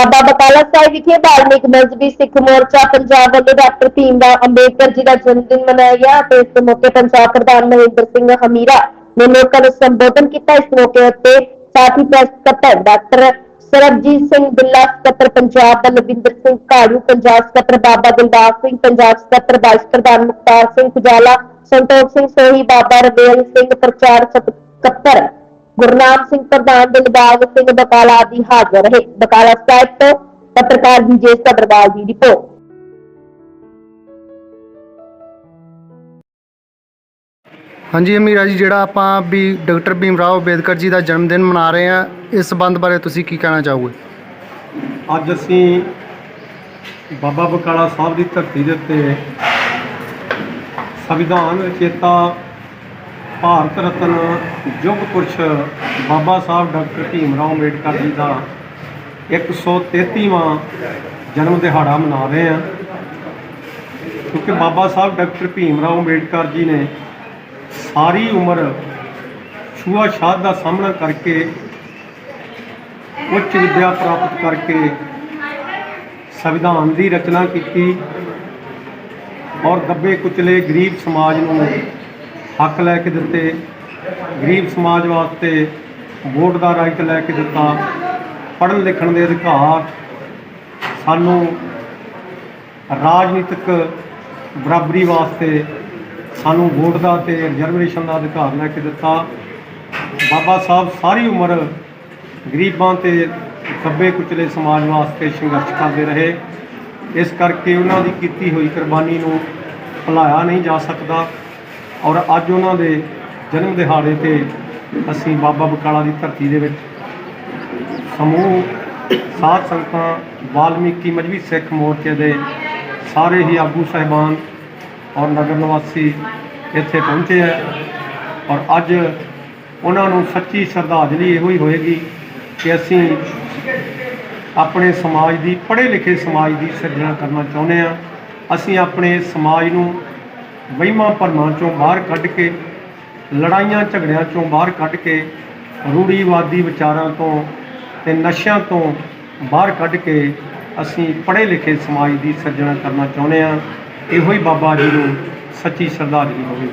ਬਾਬਾ ਬਕਾਲਾ ਸਾਹਿਬ ਵਿਖੇ ਧਾਰਮਿਕ ਮਜ਼ਹਬੀ ਸਿੱਖ ਮੋਰਚਾ ਪੰਜਾਬ ਵੱਲੋਂ ਡਾਕਟਰ ਭੀਮਰਾਓ ਅੰਬੇਦਕਰ ਜੀ ਦਾ ਜਨਮ ਦਿਨ ਮਨਾਇਆ ਗਿਆ ਤੇ ਇਸ ਮੌਕੇ ਪੰਜਾਬ ਪ੍ਰਧਾਨ ਮਹਿੰਦਰ ਸਿੰਘ ਹਮੀਰਾ ਨੇ ਲੋਕਾਂ ਨੂੰ ਸੰਬੋਧਨ ਕੀਤਾ। ਇਸ ਮੌਕੇ ਉੱਤੇ ਸਾਥੀ ਪ੍ਰੈਸ ਸਕੱਤਰ ਡਾਕਟਰ ਸਰਬਜੀਤ ਸਿੰਘ ਬਿੱਲਾ, ਸਕੱਤਰ ਪੰਜਾਬ ਦਾ ਲਵਿੰਦਰ ਸਿੰਘ ਘਾੜੂ, ਪੰਜਾਬ ਸਕੱਤਰ ਬਾਬਾ ਦਿਲਦਾਰ ਸਿੰਘ, ਪੰਜਾਬ ਸਕੱਤਰ ਵਾਈਸ ਪ੍ਰਧਾਨ ਮੁਖਤਾਰ ਸਿੰਘ ਖੁਜਾਲਾ ਸੰਤੋਖ ਸਿੰਘ ਸੋਹੀ, ਬਾਬਾ ਰਬੇਲ ਸਿੰਘ ਪ੍ਰਚਾਰ ਸਕੱਤਰ ਗੁਰਨਾਮ ਸਿੰਘ ਪ੍ਰਧਾਨ ਦਿਲਬਾਗ ਸਿੰਘ ਬਕਾਲਾ ਆਦਿ ਹਾਜ਼ਰ ਰਹੇ। ਬਕਾਲਾ ਸਾਹਿਬ ਤੋਂ ਪੱਤਰਕਾਰ ਵਿਜੇ ਸਬਰਵਾਲ ਦੀ ਰਿਪੋਰਟ। ਹਾਂਜੀ ਅਮੀਰਾ ਜੀ ਜਿਹੜਾ ਆਪਾਂ ਵੀ ਡਾਕਟਰ ਭੀਮ ਰਾਓ ਅੰਬੇਦਕਰ ਜੀ ਦਾ ਜਨਮ ਦਿਨ ਮਨਾ ਰਹੇ ਹਾਂ ਇਸ ਸੰਬੰਧ ਬਾਰੇ ਤੁਸੀਂ ਕੀ ਕਹਿਣਾ ਚਾਹੋਗੇ? ਅੱਜ ਅਸੀਂ ਬਾਬਾ ਬਕਾਲਾ ਸਾਹਿਬ ਦੀ ਧਰਤੀ ਦੇ ਉੱਤੇ ਸੰਵਿਧਾਨ ਰਚੇਤਾ ਭਾਰਤ ਰਤਨ ਯੁੱਗ ਪੁਰਸ਼ ਬਾਬਾ ਸਾਹਿਬ ਡਾਕਟਰ ਭੀਮ ਰਾਓ ਅੰਬੇਡਕਰ ਜੀ ਦਾ 133ਵਾਂ ਜਨਮ ਦਿਹਾੜਾ ਮਨਾ ਰਹੇ ਹਾਂ ਕਿਉਂਕਿ ਬਾਬਾ ਸਾਹਿਬ ਡਾਕਟਰ ਭੀਮ ਰਾਓ ਅੰਬੇਡਕਰ ਜੀ ਨੇ ਸਾਰੀ ਉਮਰ ਛੂਆ ਦਾ ਸਾਹਮਣਾ ਕਰਕੇ ਉੱਚ ਵਿਦਿਆ ਪ੍ਰਾਪਤ ਕਰਕੇ ਸੰਵਿਧਾਨ ਦੀ ਰਚਨਾ ਕੀਤੀ ਔਰ ਦੱਬੇ ਕੁਚਲੇ ਗਰੀਬ ਸਮਾਜ ਨੂੰ ਹੱਕ ਲੈ ਕੇ ਦਿੱਤੇ, ਗਰੀਬ ਸਮਾਜ ਵਾਸਤੇ ਵੋਟ ਦਾ ਰਾਈਟ ਲੈ ਕੇ ਦਿੱਤਾ, ਪੜ੍ਹਨ ਲਿਖਣ ਦੇ ਅਧਿਕਾਰ, ਸਾਨੂੰ ਰਾਜਨੀਤਿਕ ਬਰਾਬਰੀ ਵਾਸਤੇ ਸਾਨੂੰ ਵੋਟ ਦਾ ਤੇ ਰਿਜ਼ਰਵੇਸ਼ਨ ਦਾ ਅਧਿਕਾਰ ਲੈ ਕੇ ਦਿੱਤਾ। ਬਾਬਾ ਸਾਹਿਬ ਸਾਰੀ ਉਮਰ ਗਰੀਬਾਂ ਤੇ ਖੱਬੇ ਕੁਚਲੇ ਸਮਾਜ ਵਾਸਤੇ ਸੰਘਰਸ਼ ਕਰਦੇ ਰਹੇ। ਇਸ ਕਰਕੇ ਉਹਨਾਂ ਦੀ ਕੀਤੀ ਹੋਈ ਕੁਰਬਾਨੀ ਨੂੰ ਭੁਲਾਇਆ ਨਹੀਂ ਜਾ ਸਕਦਾ। ਔਰ ਅੱਜ ਉਹਨਾਂ ਦੇ ਜਨਮ ਦਿਹਾੜੇ ਤੇ ਅਸੀਂ ਬਾਬਾ ਬਕਾਲਾ ਦੀ ਧਰਤੀ ਦੇ ਵਿੱਚ ਸਮੂਹ, ਸਾਧ ਸੰਗਤਾਂ, ਵਾਲਮੀਕੀ, ਮਜਬੀ ਸਿੱਖ ਮੋਰਚੇ ਦੇ ਸਾਰੇ ਹੀ ਆਗੂ ਸਹਿਬਾਨ ਔਰ ਨਗਰ ਨਿਵਾਸੀ ਇੱਥੇ ਪਹੁੰਚੇ ਹੈ ਔਰ ਅੱਜ ਉਹਨਾਂ ਨੂੰ ਸੱਚੀ ਸ਼ਰਧਾਂਜਲੀ ਇਹੋ ਹੀ ਹੋਏਗੀ ਕਿ ਅਸੀਂ ਆਪਣੇ ਸਮਾਜ ਦੀ ਪੜ੍ਹੇ ਲਿਖੇ ਸਮਾਜ ਦੀ ਸਿਰਜਣਾ ਕਰਨਾ ਚਾਹੁੰਦੇ ਹਾਂ। ਅਸੀਂ ਆਪਣੇ ਸਮਾਜ ਨੂੰ ਵਹਿਮਾਂ ਭਰਮਾਂ ਚੋਂ ਬਾਹਰ ਕੱਢ ਕੇ, ਲੜਾਈਆਂ ਝਗੜਿਆਂ ਚੋਂ ਬਾਹਰ ਕੱਢ ਕੇ, ਰੂੜੀਵਾਦੀ ਵਿਚਾਰਾਂ ਤੋਂ ਤੇ ਨਸ਼ਿਆਂ ਤੋਂ ਬਾਹਰ ਕੱਢ ਕੇ ਅਸੀਂ ਪੜ੍ਹੇ ਲਿਖੇ ਸਮਾਜ ਦੀ ਸਿਰਜਣਾ ਕਰਨਾ ਚਾਹੁੰਦੇ ਹਾਂ। ਇਹੋ ਹੀ ਬਾਬਾ ਜੀ ਨੂੰ ਸੱਚੀ ਸ਼ਰਧਾਂਜਲੀ ਹੋਵੇ